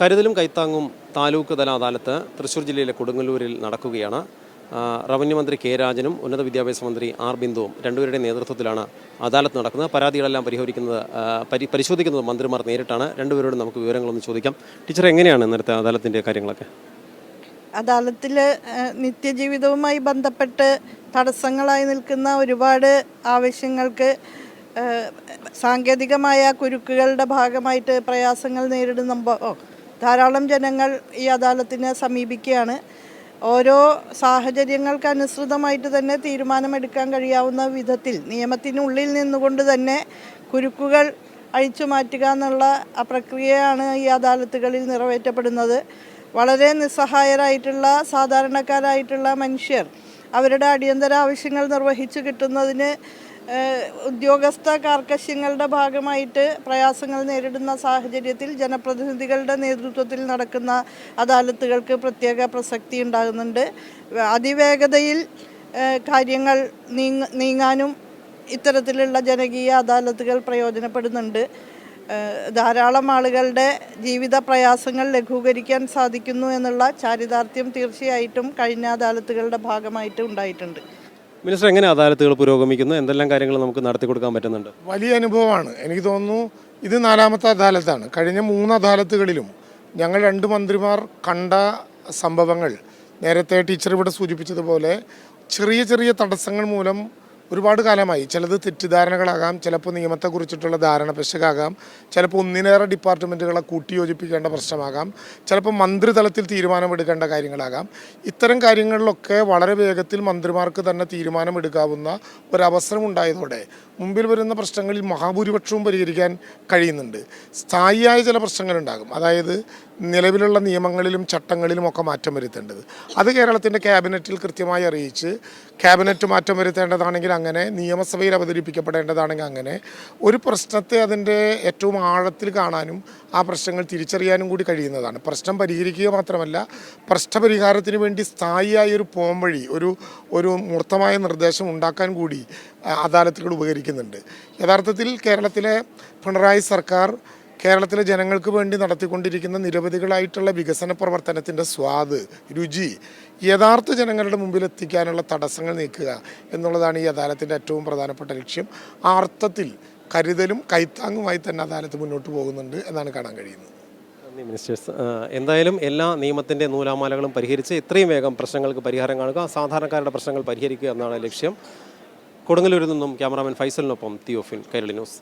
കരുതലും കൈത്താങ്ങും താലൂക്ക് തല അദാലത്ത് തൃശ്ശൂർ ജില്ലയിലെ കൊടുങ്ങല്ലൂരിൽ നടക്കുകയാണ്. റവന്യൂ മന്ത്രി കെ രാജനും ഉന്നത വിദ്യാഭ്യാസ മന്ത്രി ആർ ബിന്ദുവും രണ്ടുപേരുടെ നേതൃത്വത്തിലാണ് അദാലത്ത് നടക്കുന്നത്. പരാതികളെല്ലാം പരിഹരിക്കുന്നത് പരി പരിശോധിക്കുന്നത് മന്ത്രിമാർ നേരിട്ടാണ്. രണ്ടുപേരോടും നമുക്ക് വിവരങ്ങളൊന്ന് ചോദിക്കാം. ടീച്ചർ എങ്ങനെയാണ് ഇന്നത്തെ അദാലത്തിന്റെ കാര്യങ്ങളൊക്കെ? അദാലത്തിൽ നിത്യജീവിതവുമായി ബന്ധപ്പെട്ട് തടസ്സങ്ങളായി നിൽക്കുന്ന ഒരുപാട് ആവശ്യങ്ങൾക്ക് സാങ്കേതികമായ കുരുക്കുകളുടെ ഭാഗമായിട്ട് പ്രയാസങ്ങൾ നേരിടുമ്പോൾ ധാരാളം ജനങ്ങൾ ഈ അദാലത്തിനെ സമീപിക്കുകയാണ്. ഓരോ സാഹചര്യങ്ങൾക്ക് അനുസൃതമായിട്ട് തന്നെ തീരുമാനമെടുക്കാൻ കഴിയാവുന്ന വിധത്തിൽ നിയമത്തിനുള്ളിൽ നിന്നുകൊണ്ട് തന്നെ കുരുക്കുകൾ അഴിച്ചു മാറ്റുക എന്നുള്ള ആ പ്രക്രിയയാണ് ഈ അദാലത്തുകളിൽ നിറവേറ്റപ്പെടുന്നത്. വളരെ നിസ്സഹായരായിട്ടുള്ള സാധാരണക്കാരായിട്ടുള്ള മനുഷ്യർ അവരുടെ അടിയന്തര ആവശ്യങ്ങൾ നിർവഹിച്ചു കിട്ടുന്നതിന് ഉദ്യോഗസ്ഥ കാർക്കശ്യങ്ങളുടെ ഭാഗമായിട്ട് പ്രയാസങ്ങൾ നേരിടുന്ന സാഹചര്യത്തിൽ ജനപ്രതിനിധികളുടെ നേതൃത്വത്തിൽ നടക്കുന്ന അദാലത്തുകൾക്ക് പ്രത്യേക പ്രസക്തി ഉണ്ടാകുന്നുണ്ട്. അതിവേഗതയിൽ കാര്യങ്ങൾ നീങ്ങ നീങ്ങാനും ഇത്തരത്തിലുള്ള ജനകീയ അദാലത്തുകൾ പ്രയോജനപ്പെടുന്നുണ്ട്. ധാരാളം ആളുകളുടെ ജീവിത പ്രയാസങ്ങൾ ലഘൂകരിക്കാൻ സാധിക്കുന്നു എന്നുള്ള ചാരിതാർത്ഥ്യം തീർച്ചയായിട്ടും കഴിഞ്ഞ അദാലത്തുകളുടെ ഭാഗമായിട്ട് ഉണ്ടായിട്ടുണ്ട്. മിനിസ്റ്റർ എങ്ങനെ അദാലത്തുകൾ പുരോഗമിക്കുന്നു? എന്തെല്ലാം കാര്യങ്ങൾ നമുക്ക് നടത്തി കൊടുക്കാൻ പറ്റുന്നുണ്ട്? വലിയ അനുഭവമാണ്. എനിക്ക് തോന്നുന്നു ഇത് നാലാമത്തെ അദാലത്താണ്. കഴിഞ്ഞ മൂന്ന് അദാലത്തുകളിലും ഞങ്ങൾ രണ്ട് മന്ത്രിമാർ കണ്ട സംഭവങ്ങൾ. നേരത്തെ ടീച്ചർ ഇവിടെ സൂചിപ്പിച്ചതുപോലെ ചെറിയ ചെറിയ തടസ്സങ്ങൾ മൂലം ഒരുപാട് കാലമായി. ചിലത് തെറ്റിദ്ധാരണകളാകാം ചിലപ്പോൾ നിയമത്തെക്കുറിച്ചിട്ടുള്ള ധാരണ പെശകാകാം ചിലപ്പോൾ ഒന്നിനേറെ ഡിപ്പാർട്ട്മെന്റുകളെ കൂട്ടിയോജിപ്പിക്കേണ്ട പ്രശ്നമാകാം ചിലപ്പോൾ മന്ത്രിതലത്തിൽ തീരുമാനമെടുക്കേണ്ട കാര്യങ്ങളാകാം. ഇത്തരം കാര്യങ്ങളിലൊക്കെ വളരെ വേഗത്തിൽ മന്ത്രിമാർക്ക് തന്നെ തീരുമാനമെടുക്കാവുന്ന ഒരവസരം ഉണ്ടായതോടെ മുമ്പിൽ വരുന്ന പ്രശ്നങ്ങളിൽ മഹാഭൂരിപക്ഷവും പരിഹരിക്കാൻ കഴിയുന്നുണ്ട്. സ്ഥായിയായ ചില പ്രശ്നങ്ങളുണ്ടാകും. അതായത് നിലവിലുള്ള നിയമങ്ങളിലും ചട്ടങ്ങളിലും ഒക്കെ മാറ്റം വരുത്തേണ്ടത്. അത് കേരളത്തിന്റെ ക്യാബിനറ്റിൽ കൃത്യമായി അറിയിച്ച് ക്യാബിനറ്റ് മാറ്റം വരുത്തേണ്ടതാണെങ്കിൽ അങ്ങനെ നിയമസഭയിൽ അവതരിപ്പിക്കപ്പെടേണ്ടതാണെങ്കിൽ അങ്ങനെ ഒരു പ്രശ്നത്തെ അതിന്റെ ഏറ്റവും ആഴത്തിൽ കാണാനും ആ പ്രശ്നങ്ങൾ തിരിച്ചറിയാനും കൂടി കഴിയുന്നതാണ്. പ്രശ്നം പരിഹരിക്കുക മാത്രമല്ല പ്രശ്നപരിഹാരത്തിന് വേണ്ടി സ്ഥായിയായ ഒരു പോംവഴി ഒരു ഒരു മൂർത്തമായ നിർദ്ദേശം ഉണ്ടാക്കാൻ കൂടി അദാലത്തിലൂടെ അദാലത്തുകൾ ഉപകരിക്കുന്നുണ്ട് യഥാർത്ഥത്തിൽ കേരളത്തിലെ പിണറായി സർക്കാർ കേരളത്തിലെ ജനങ്ങൾക്ക് വേണ്ടി നടത്തിക്കൊണ്ടിരിക്കുന്ന നിരവധികളായിട്ടുള്ള വികസന പ്രവർത്തനത്തിന്റെ സ്വാദ് രുചി യഥാർത്ഥ ജനങ്ങളുടെ മുമ്പിൽ എത്തിക്കാനുള്ള തടസ്സങ്ങൾ നീക്കുക എന്നുള്ളതാണ് ഈ അദാലത്തിന്റെ ഏറ്റവും പ്രധാനപ്പെട്ട ലക്ഷ്യം. ആ അർത്ഥത്തിൽ കരുതലും കൈത്താങ്ങുമായി തന്നെ അദാലത്ത് മുന്നോട്ട് പോകുന്നുണ്ട് എന്നാണ് കാണാൻ കഴിയുന്നത്. മിനിസ്റ്റേഴ്സ്. എന്തായാലും എല്ലാ നിയമത്തിന്റെ നൂലാമാലകളും പരിഹരിച്ച് എത്രയും വേഗം പ്രശ്നങ്ങൾക്ക് പരിഹാരം കാണുക സാധാരണക്കാരുടെ പ്രശ്നങ്ങൾ പരിഹരിക്കുക എന്നാണ് ലക്ഷ്യം. കൊടുങ്ങല്ലൂരിൽ നിന്നും ക്യാമറാമാൻ ഫൈസലിനൊപ്പം തിയോഫിൻ കൈരളി ന്യൂസ്.